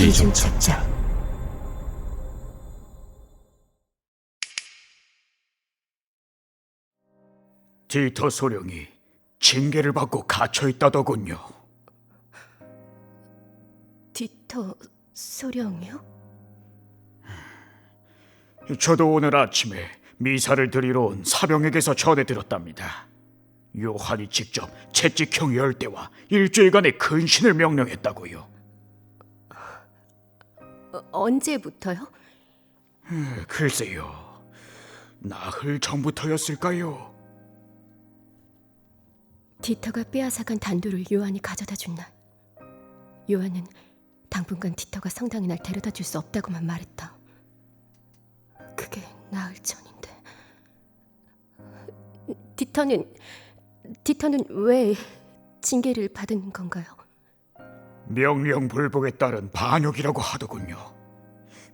이중첩자 디터 소령이 징계를 받고 갇혀 있다더군요. 디터 소령이요? 저도 오늘 아침에 미사를 드리러 온 사병에게서 전해 들었답니다. 요한이 직접 채찍형 열대와 일주일간의 근신을 명령했다고요. 어, 언제부터요? 글쎄요, 나흘 전부터였을까요? 디터가 빼앗아간 단도를 요한이 가져다 준 날. 요한은 당분간 디터가 성당에 날 데려다 줄 수 없다고만 말했다. 그게 나흘 전인데. 디터는 디터는 왜 징계를 받은 건가요? 명령 불복에 따른 반역이라고 하더군요.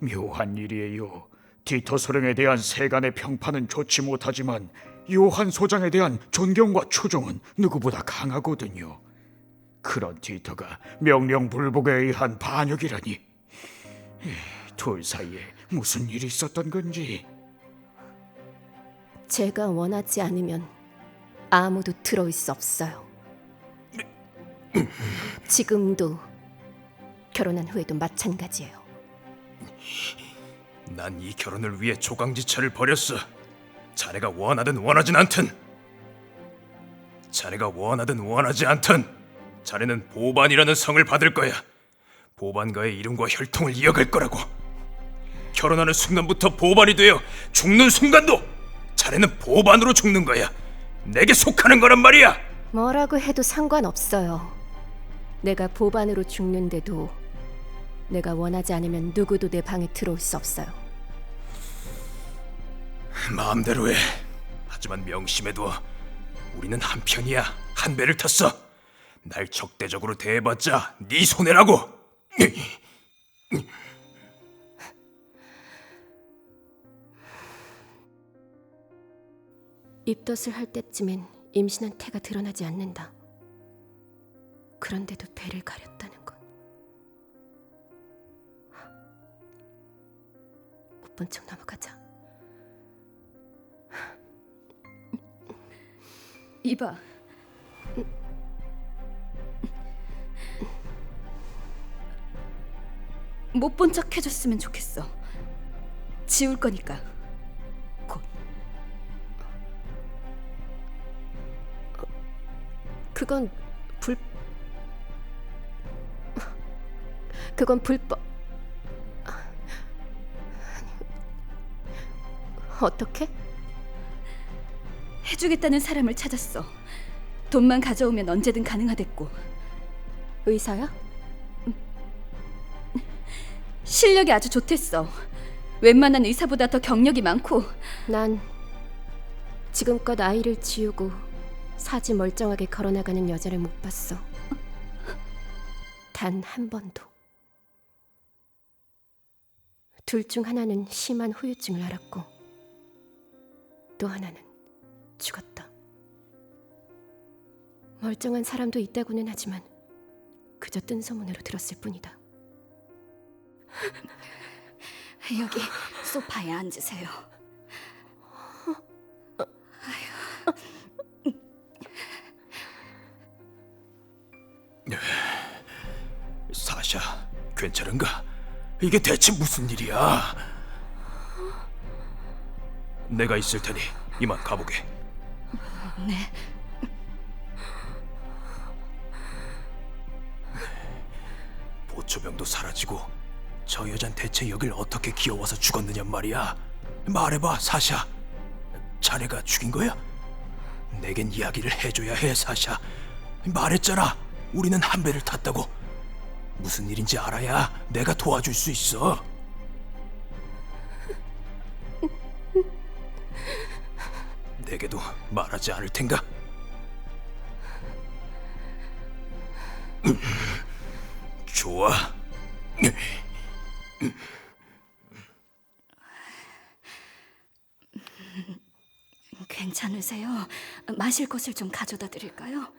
묘한 일이에요. 디터 소령에 대한 세간의 평판은 좋지 못하지만 요한 소장에 대한 존경과 추종은 누구보다 강하거든요. 그런 디터가 명령 불복에 의한 반역이라니. 둘 사이에 무슨 일이 있었던 건지. 제가 원하지 않으면 아무도 들어올 수 없어요. 지금도 결혼한 후에도 마찬가지예요. 난 이 결혼을 위해 조강지처를 벌였어. 자네가 원하든 원하진 않든. 자네가 원하든 원하지 않든 자네는 보반이라는 성을 받을 거야. 보반과의 이름과 혈통을 이어갈 거라고. 결혼하는 순간부터 보반이 되어 죽는 순간도 자네는 보반으로 죽는 거야. 내게 속하는 거란 말이야. 뭐라고 해도 상관없어요. 내가 보반으로 죽는데도 내가 원하지 않으면 누구도 내 방에 들어올 수 없어요. 마음대로 해. 하지만 명심해둬. 우리는 한 편이야. 한 배를 탔어. 날 적대적으로 대해봤자 네 손해라고. 입덧을 할 때쯤엔 임신한 태가 드러나지 않는다. 그런데도 배를 가렸다는 건. 못본 척 넘어가자. 이봐. 못 본 척 해줬으면 좋겠어. 지울 거니까. 곧. 그건 그건 불법 어떻게? 해주겠다는 사람을 찾았어. 돈만 가져오면 언제든 가능하댔고 의사야? 실력이 아주 좋댔어. 웬만한 의사보다 더 경력이 많고 난 지금껏 아이를 지우고 사지 멀쩡하게 걸어나가는 여자를 못 봤어. 단 한 번도. 둘 중 하나는 심한 후유증을 앓았고 또 하나는 죽었다. 멀쩡한 사람도 있다고는 하지만 그저 뜬 소문으로 들었을 뿐이다. 여기 소파에 앉으세요. 사샤, 괜찮은가? 이게 대체 무슨 일이야? 내가 있을 테니 이만 가보게. 네. 보초병도 사라지고 저 여잔 대체 여길 어떻게 기어와서 죽었느냐 말이야. 말해봐, 사샤. 자네가 죽인 거야? 내겐 이야기를 해줘야 해, 사샤. 말했잖아. 우리는 한 배를 탔다고. 무슨 일인지 알아야 내가 도와줄 수 있어. 내게도 말하지 않을 텐가? 좋아. 괜찮으세요? 마실 것을 좀 가져다 드릴까요?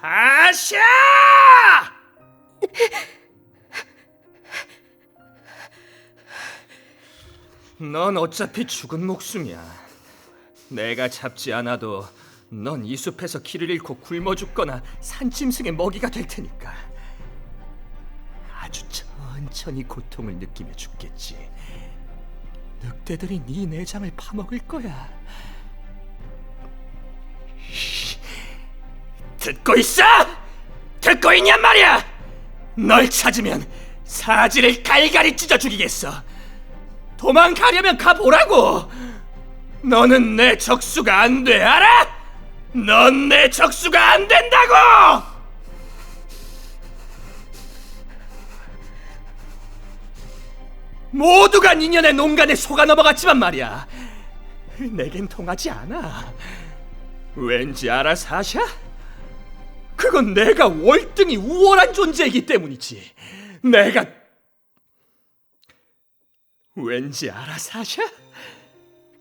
사샤! 넌 어차피 죽은 목숨이야. 내가 잡지 않아도 넌 이 숲에서 길을 잃고 굶어 죽거나 산짐승의 먹이가 될 테니까. 아주 천천히 고통을 느끼며 죽겠지. 늑대들이 네 내장을 파먹을 거야. 듣고 있어? 듣고 있냔 말이야! 널 찾으면 사지를 갈갈이 찢어 죽이겠어. 도망가려면 가보라고! 너는 내 적수가 안 돼, 알아? 넌 내 적수가 안 된다고! 모두가 니년의 농간에 속아 넘어갔지만 말이야. 내겐 통하지 않아. 왠지 알아, 사샤? 그건 내가 월등히 우월한 존재이기 때문이지. 내가 왠지 알아, 사샤?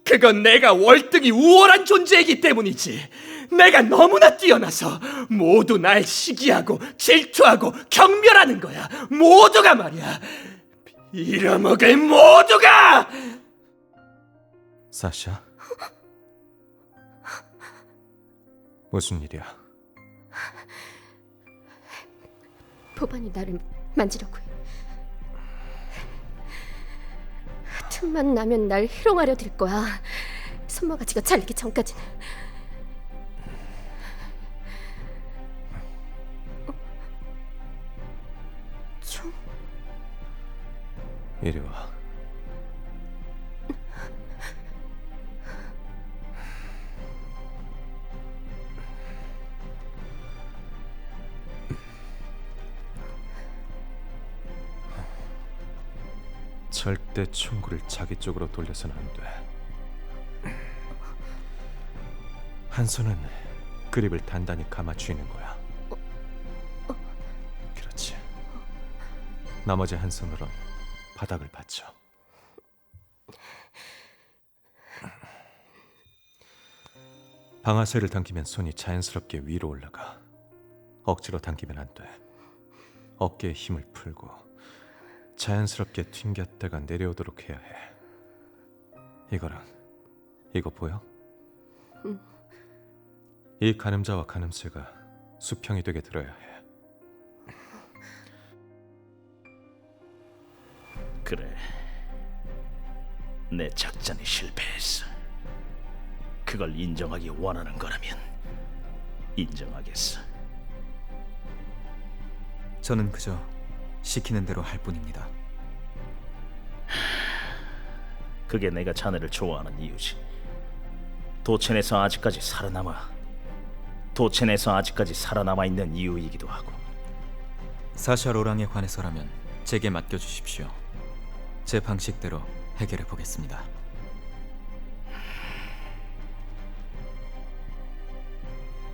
그건 내가 월등히 우월한 존재이기 때문이지. 내가 너무나 뛰어나서 모두 날 시기하고 질투하고 경멸하는 거야. 모두가 말이야. 잃어먹을 모두가! 사샤? 무슨 일이야? 보반이 나를 만지려고 해. 틈만 나면 날 희롱하려 들 거야. 손모가지가 잘리기 전까지는. 어? 총? 이리 와. 절대 총구를 자기 쪽으로 돌려서는 안 돼. 한 손은 그립을 단단히 감아 쥐는 거야. 그렇지. 나머지 한 손으론 바닥을 받쳐. 방아쇠를 당기면 손이 자연스럽게 위로 올라가. 억지로 당기면 안 돼. 어깨에 힘을 풀고 자연스럽게 튕겼다가 내려오도록 해야 해. 이거랑 이거 보여? 이 가늠자와 가늠쇠가 수평이 되게 들어야 해. 그래. 내 작전이 실패했어. 그걸 인정하기 원하는 거라면 인정하겠어. 저는 그저 시키는 대로 할 뿐입니다. 그게 내가 자네를 좋아하는 이유지. 도첸에서 아직까지 살아남아. 도첸에서 아직까지 살아남아 있는 이유이기도 하고. 사샤 로랑에 관해서라면 제게 맡겨 주십시오. 제 방식대로 해결해 보겠습니다.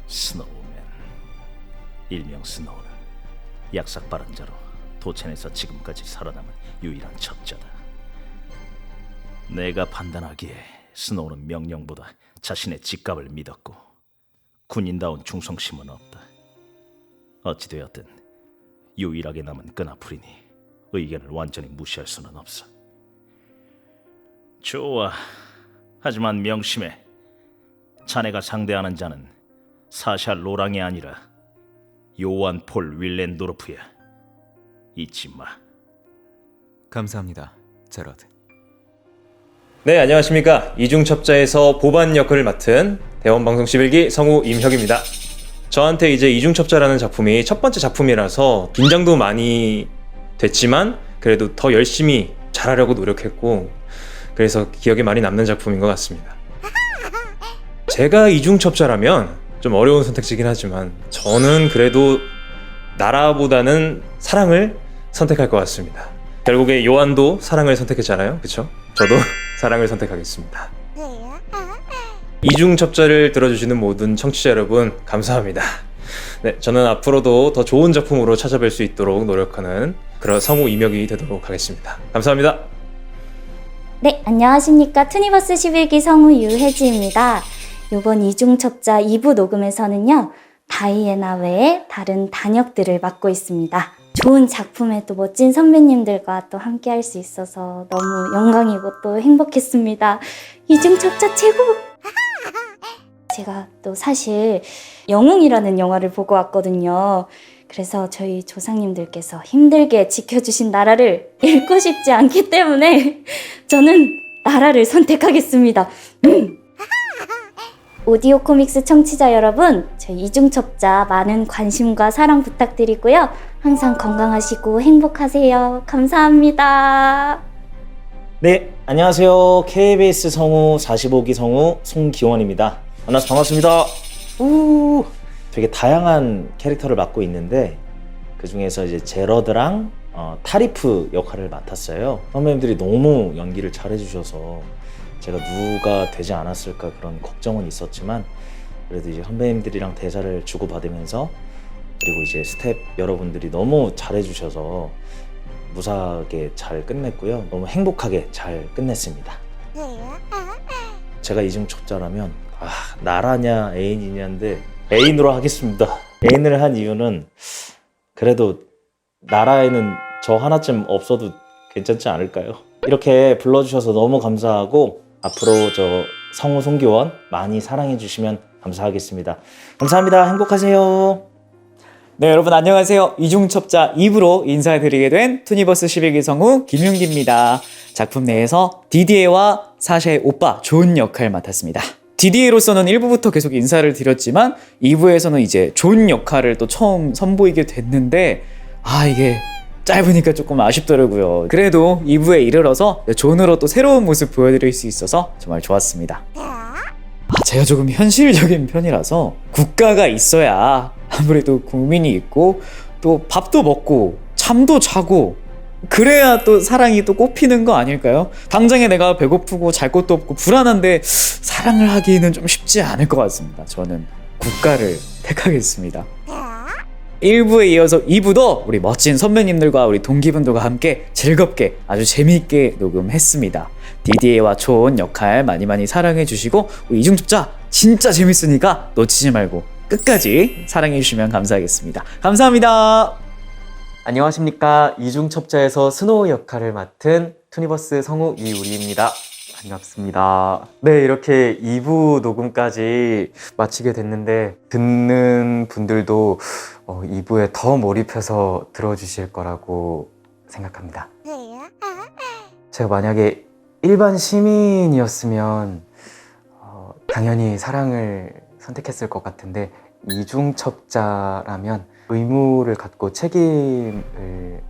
스노우맨. 일명 스노우는 약삭 바른 자로 도첸에서 지금까지 살아남은 유일한 첩자다. 내가 판단하기에 스노우는 명령보다 자신의 직감을 믿었고 군인다운 충성심은 없다. 어찌되었든 유일하게 남은 끈아풀이니 의견을 완전히 무시할 수는 없어. 좋아. 하지만 명심해. 자네가 상대하는 자는 사샤 로랑이 아니라 요한 폴 윌렌도르프야. 잊지 마. 감사합니다, 제러드. 네, 안녕하십니까. 이중첩자에서 보반 역할을 맡은 대원방송 11기 성우 임혁입니다. 저한테 이제 이중첩자라는 작품이 첫 번째 작품이라서 긴장도 많이 됐지만 그래도 더 열심히 잘하려고 노력했고 그래서 기억에 많이 남는 작품인 것 같습니다. 제가 이중첩자라면 좀 어려운 선택지긴 하지만 저는 그래도 나라보다는 사랑을 선택할 것 같습니다. 결국에 요한도 사랑을 선택했잖아요. 그쵸? 저도 사랑을 선택하겠습니다. 이중첩자를 들어주시는 모든 청취자 여러분 감사합니다. 네, 저는 앞으로도 더 좋은 작품으로 찾아뵐 수 있도록 노력하는 그런 성우 이명이 되도록 하겠습니다. 감사합니다. 네, 안녕하십니까. 투니버스 11기 성우 유혜지입니다. 이번 이중첩자 2부 녹음에서는요, 다이애나 외에 다른 단역들을 맡고 있습니다. 좋은 작품에 또 멋진 선배님들과 또 함께 할 수 있어서 너무 영광이고 또 행복했습니다. 이중첩자 최고! 제가 또 사실 영웅이라는 영화를 보고 왔거든요. 그래서 저희 조상님들께서 힘들게 지켜주신 나라를 잃고 싶지 않기 때문에 저는 나라를 선택하겠습니다. 음. 오디오 코믹스 청취자 여러분, 저희 이중첩자 많은 관심과 사랑 부탁드리고요. 항상 건강하시고 행복하세요. 감사합니다. 네, 안녕하세요. KBS 성우 45기 성우 송기원입니다. 만나서 반갑습니다. 우 되게 다양한 캐릭터를 맡고 있는데 그 중에서 이제 제러드랑 어, 타리프 역할을 맡았어요. 선배님들이 너무 연기를 잘해주셔서 제가 누가 되지 않았을까 그런 걱정은 있었지만 그래도 이제 선배님들이랑 대사를 주고받으면서 그리고 이제 스텝 여러분들이 너무 잘해주셔서 무사하게 잘 끝냈고요. 너무 행복하게 잘 끝냈습니다. 제가 이중 첩자라면 아, 나라냐 애인이냐인데 애인으로 하겠습니다. 애인을 한 이유는 그래도 나라에는 저 하나쯤 없어도 괜찮지 않을까요? 이렇게 불러주셔서 너무 감사하고 앞으로 저 성우 송기원 많이 사랑해 주시면 감사하겠습니다. 감사합니다. 행복하세요. 네, 여러분 안녕하세요. 이중첩자 2부로 인사드리게 된 투니버스 11기 성우 김윤기입니다. 작품 내에서 디디에와 사샤의 오빠 존 역할 맡았습니다. 디디에로서는 1부부터 계속 인사를 드렸지만 2부에서는 이제 존 역할을 또 처음 선보이게 됐는데 아 이게 짧으니까 조금 아쉽더라고요. 그래도 2부에 이르러서 존으로 또 새로운 모습 보여드릴 수 있어서 정말 좋았습니다. 아, 제가 조금 현실적인 편이라서 국가가 있어야 아무래도 국민이 있고 또 밥도 먹고 잠도 자고 그래야 또 사랑이 또 꽃피는 거 아닐까요? 당장에 내가 배고프고 잘 것도 없고 불안한데 사랑을 하기는 좀 쉽지 않을 것 같습니다. 저는 국가를 택하겠습니다. 1부에 이어서 2부도 우리 멋진 선배님들과 우리 동기분들과 함께 즐겁게 아주 재미있게 녹음했습니다. 디디에와 촌 역할 많이 많이 사랑해 주시고 우리 이중첩자 진짜 재밌으니까 놓치지 말고 끝까지 사랑해 주시면 감사하겠습니다. 감사합니다. 안녕하십니까 이중첩자에서 스노우 역할을 맡은 투니버스 성우 이우리입니다 반갑습니다 네 이렇게 2부 녹음까지 마치게 됐는데 듣는 분들도 어, 2부에 더 몰입해서 들어주실 거라고 생각합니다. 제가 만약에 일반 시민이었으면 어, 당연히 사랑을 선택했을 것 같은데 이중첩자라면 의무를 갖고 책임을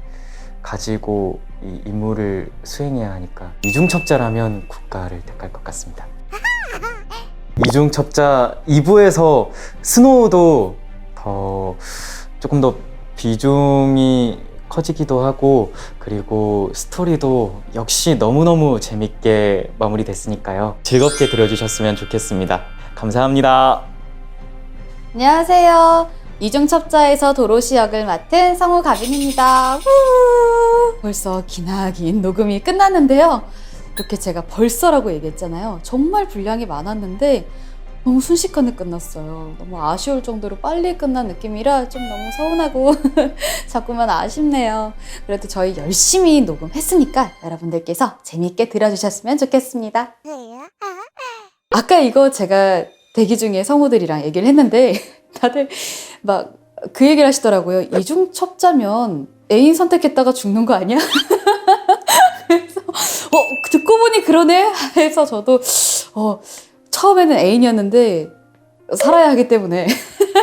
가지고 이 임무를 수행해야 하니까 이중첩자라면 국가를 택할 것 같습니다. 이중첩자 2부에서 스노우도 더 조금 더 비중이 커지기도 하고 그리고 스토리도 역시 너무너무 재밌게 마무리됐으니까요. 즐겁게 들어주셨으면 좋겠습니다. 감사합니다. 안녕하세요. 이중첩자에서 도로시 역을 맡은 성우 가빈입니다. 후! 벌써 기나긴 녹음이 끝났는데요. 이렇게 제가 벌써라고 얘기했잖아요. 정말 분량이 많았는데 너무 순식간에 끝났어요. 너무 아쉬울 정도로 빨리 끝난 느낌이라 좀 너무 서운하고 자꾸만 아쉽네요. 그래도 저희 열심히 녹음했으니까 여러분들께서 재밌게 들어주셨으면 좋겠습니다. 아까 이거 제가 대기 중에 성우들이랑 얘기를 했는데 다들 막 그 얘기를 하시더라고요. 이중 첩자면 애인 선택했다가 죽는 거 아니야? 그래서 어 듣고 보니 그러네 해서 저도 어 처음에는 애인이었는데 살아야 하기 때문에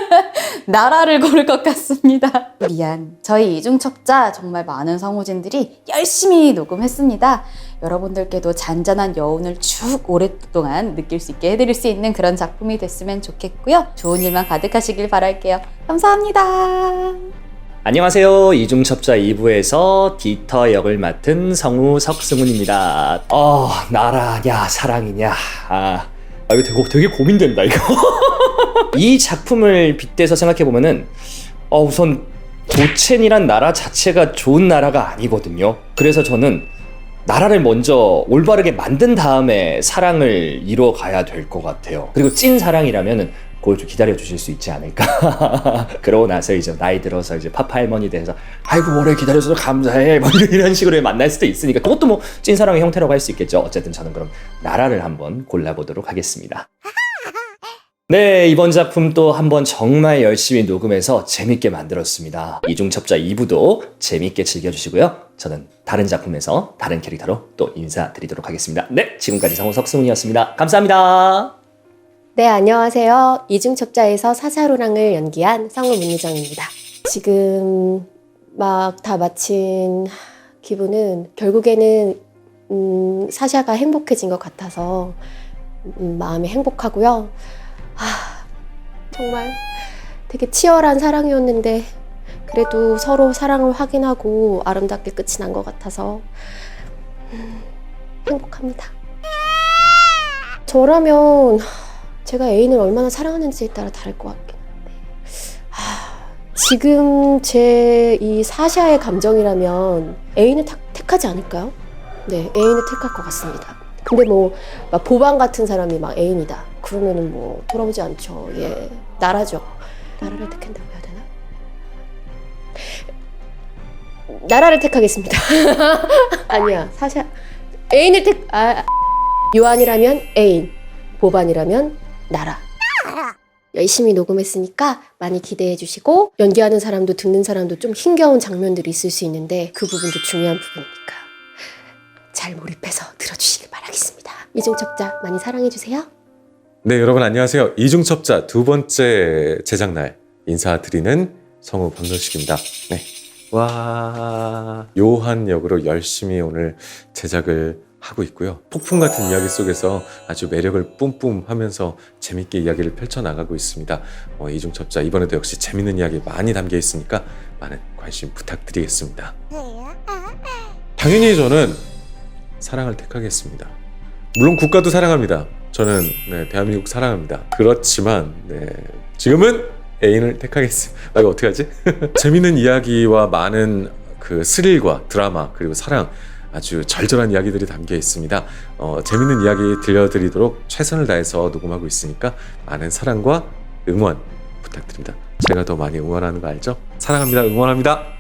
나라를 고를 것 같습니다. 미안. 저희 이중첩자 정말 많은 성우진들이 열심히 녹음했습니다. 여러분들께도 잔잔한 여운을 쭉 오랫동안 느낄 수 있게 해드릴 수 있는 그런 작품이 됐으면 좋겠고요. 좋은 일만 가득하시길 바랄게요. 감사합니다. 안녕하세요. 이중첩자 2부에서 디터 역을 맡은 성우 석승훈입니다. 어, 나라냐, 사랑이냐. 아, 아, 이거 되게, 되게 고민된다, 이거. 이 작품을 빗대서 생각해보면은, 어, 우선, 도첸이란 나라 자체가 좋은 나라가 아니거든요. 그래서 저는 나라를 먼저 올바르게 만든 다음에 사랑을 이뤄 가야 될 것 같아요. 그리고 찐 사랑이라면은 그걸 좀 기다려 주실 수 있지 않을까. 그러고 나서 이제 나이 들어서 이제 파파 할머니 돼서 아이고 오래 기다려줘서 감사해 뭐 이런- 식으로 만날 수도 있으니까 그것도 뭐 찐사랑의 형태라고 할 수 있겠죠. 어쨌든 저는 그럼 나라를 한번 골라보도록 하겠습니다. 네, 이번 작품 또 한번 정말 열심히 녹음해서 재밌게 만들었습니다. 이중첩자 2부도 재밌게 즐겨주시고요. 저는 다른 작품에서 다른 캐릭터로 또 인사드리도록 하겠습니다. 네, 지금까지 성우 석승훈이었습니다. 감사합니다. 네, 안녕하세요. 이중첩자에서 사샤로랑을 연기한 성우 문유정입니다. 지금 막 다 마친 기분은 결국에는 음, 사샤가 행복해진 것 같아서 음, 마음이 행복하고요. 아, 정말 되게 치열한 사랑이었는데 그래도 서로 사랑을 확인하고 아름답게 끝이 난 것 같아서 음, 행복합니다. 저라면 제가 애인을 얼마나 사랑하는지에 따라 다를 것 같긴 한데 하, 지금 제 이 사샤의 감정이라면 애인을 택, 택하지 않을까요? 네, 애인을 택할 것 같습니다. 근데 뭐막 보방 같은 사람이 막 애인이다 그러면은 뭐 돌아보지 않죠. 예, 나라죠. 나라를 택한다고 해야 되나? 나라를 택하겠습니다. 아니야, 사샤 애인을 택 아, 요한이라면 애인, 보반이라면 나라. 열심히 녹음했으니까 많이 기대해 주시고 연기하는 사람도 듣는 사람도 좀 힘겨운 장면들이 있을 수 있는데 그 부분도 중요한 부분이니까 잘 몰입해서 들어주시길 바라겠습니다. 이중첩자 많이 사랑해 주세요. 네, 여러분 안녕하세요. 이중첩자 두 번째 제작날 인사드리는 성우 박노식입니다. 네. 와, 요한 역으로 열심히 오늘 제작을 하고 있고요. 폭풍 같은 이야기 속에서 아주 매력을 뿜뿜 하면서 재밌게 이야기를 펼쳐나가고 있습니다. 어, 이중첩자 이번에도 역시 재밌는 이야기 많이 담겨 있으니까 많은 관심 부탁드리겠습니다. 당연히 저는 사랑을 택하겠습니다. 물론 국가도 사랑합니다. 저는 네, 대한민국 사랑합니다. 그렇지만 네, 지금은 애인을 택하겠습니다. 아, 이거 어떻게 하지? 재밌는 이야기와 많은 그 스릴과 드라마 그리고 사랑 아주 절절한 이야기들이 담겨 있습니다. 어, 재밌는 이야기 들려드리도록 최선을 다해서 녹음하고 있으니까 많은 사랑과 응원 부탁드립니다. 제가 더 많이 응원하는 거 알죠? 사랑합니다. 응원합니다.